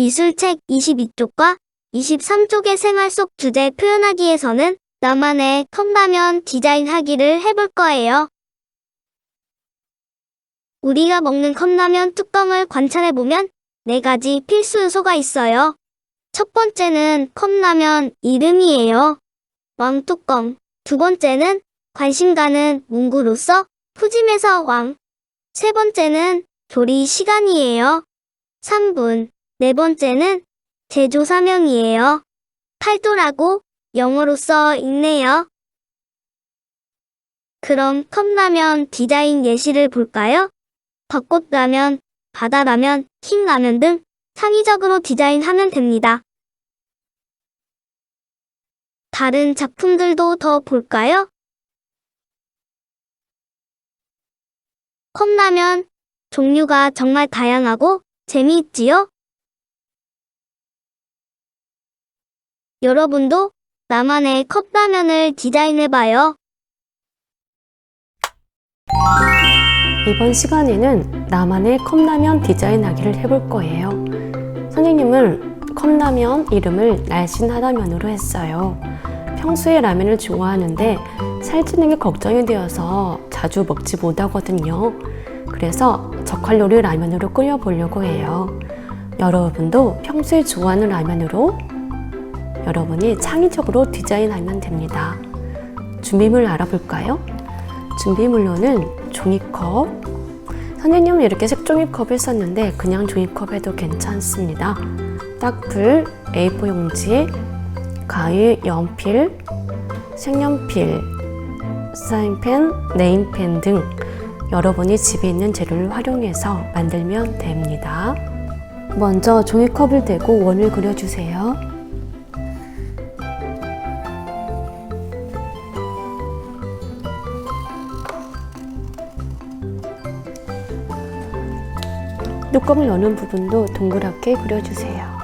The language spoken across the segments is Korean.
미술책 22쪽과 23쪽의 생활 속 주제 표현하기에서는 나만의 컵라면 디자인하기를 해볼 거예요. 우리가 먹는 컵라면 뚜껑을 관찰해보면 네 가지 필수 요소가 있어요. 첫 번째는 컵라면 이름이에요. 왕뚜껑. 두 번째는 관심 가는 문구로서 푸짐해서 왕. 세 번째는 조리 시간이에요. 3분. 네 번째는 제조 사명이에요. 팔도라고 영어로 써 있네요. 그럼 컵라면 디자인 예시를 볼까요? 벚꽃라면, 바다라면, 킹라면 등 창의적으로 디자인하면 됩니다. 다른 작품들도 더 볼까요? 컵라면 종류가 정말 다양하고 재미있지요? 여러분도 나만의 컵라면을 디자인해봐요. 이번 시간에는 나만의 컵라면 디자인하기를 해볼 거예요. 선생님은 컵라면 이름을 날씬하다면으로 했어요. 평소에 라면을 좋아하는데 살찌는 게 걱정이 되어서 자주 먹지 못하거든요. 그래서 저칼로리 라면으로 끓여보려고 해요. 여러분도 평소에 좋아하는 라면으로 여러분이 창의적으로 디자인하면 됩니다. 준비물 알아볼까요? 준비물로는 종이컵. 선생님은 이렇게 색종이 컵을 썼는데 그냥 종이컵에도 괜찮습니다. 딱풀, A4 용지, 가위, 연필, 색연필, 사인펜, 네임펜 등 여러분이 집에 있는 재료를 활용해서 만들면 됩니다. 먼저 종이컵을 대고 원을 그려주세요. 뚜껑을 여는 부분도 동그랗게 그려주세요.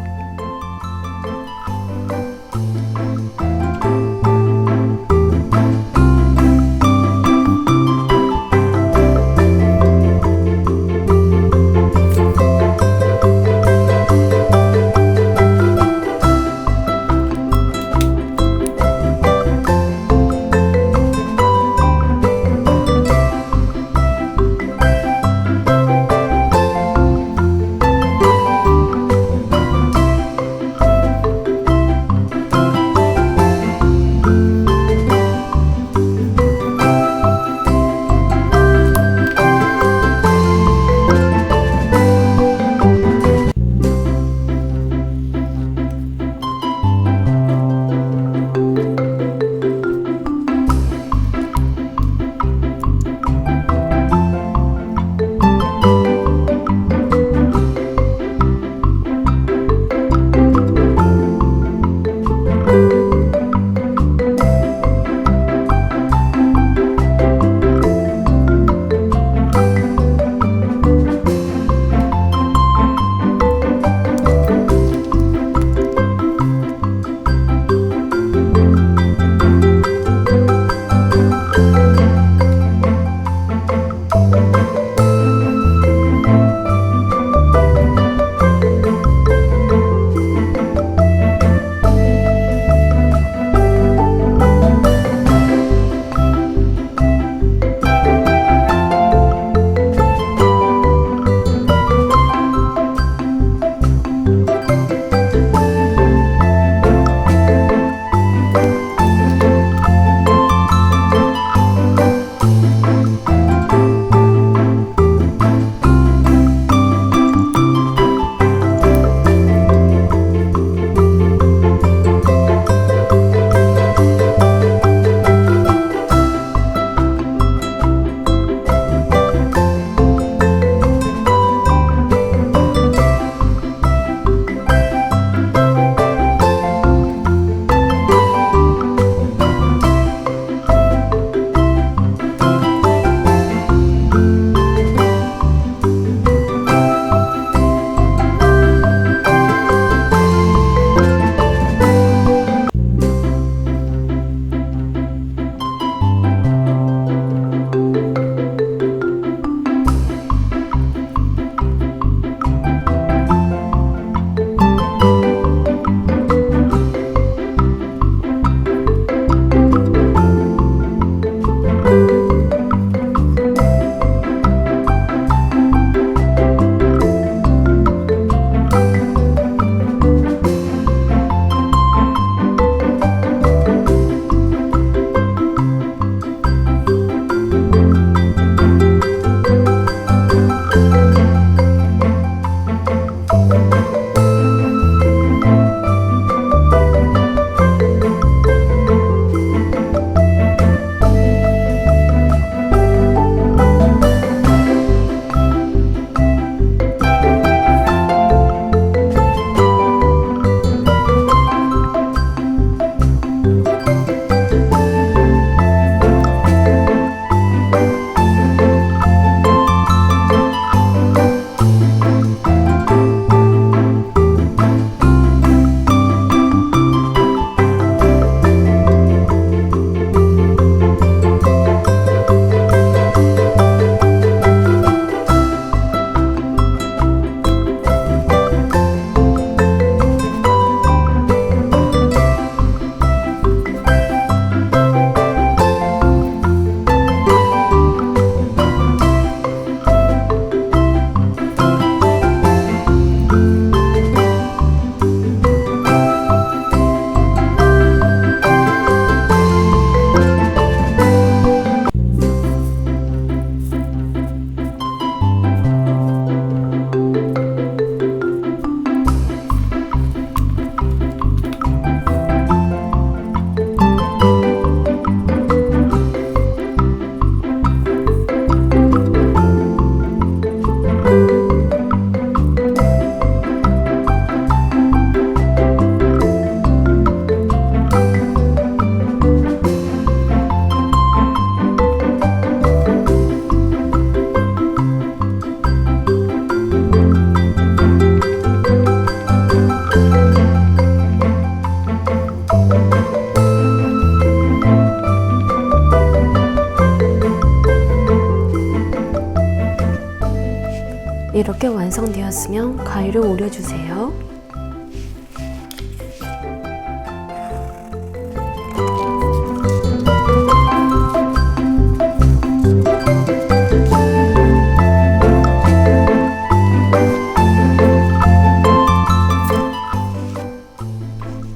완성되었으면 가위로 오려주세요.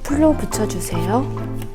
풀로 붙여주세요.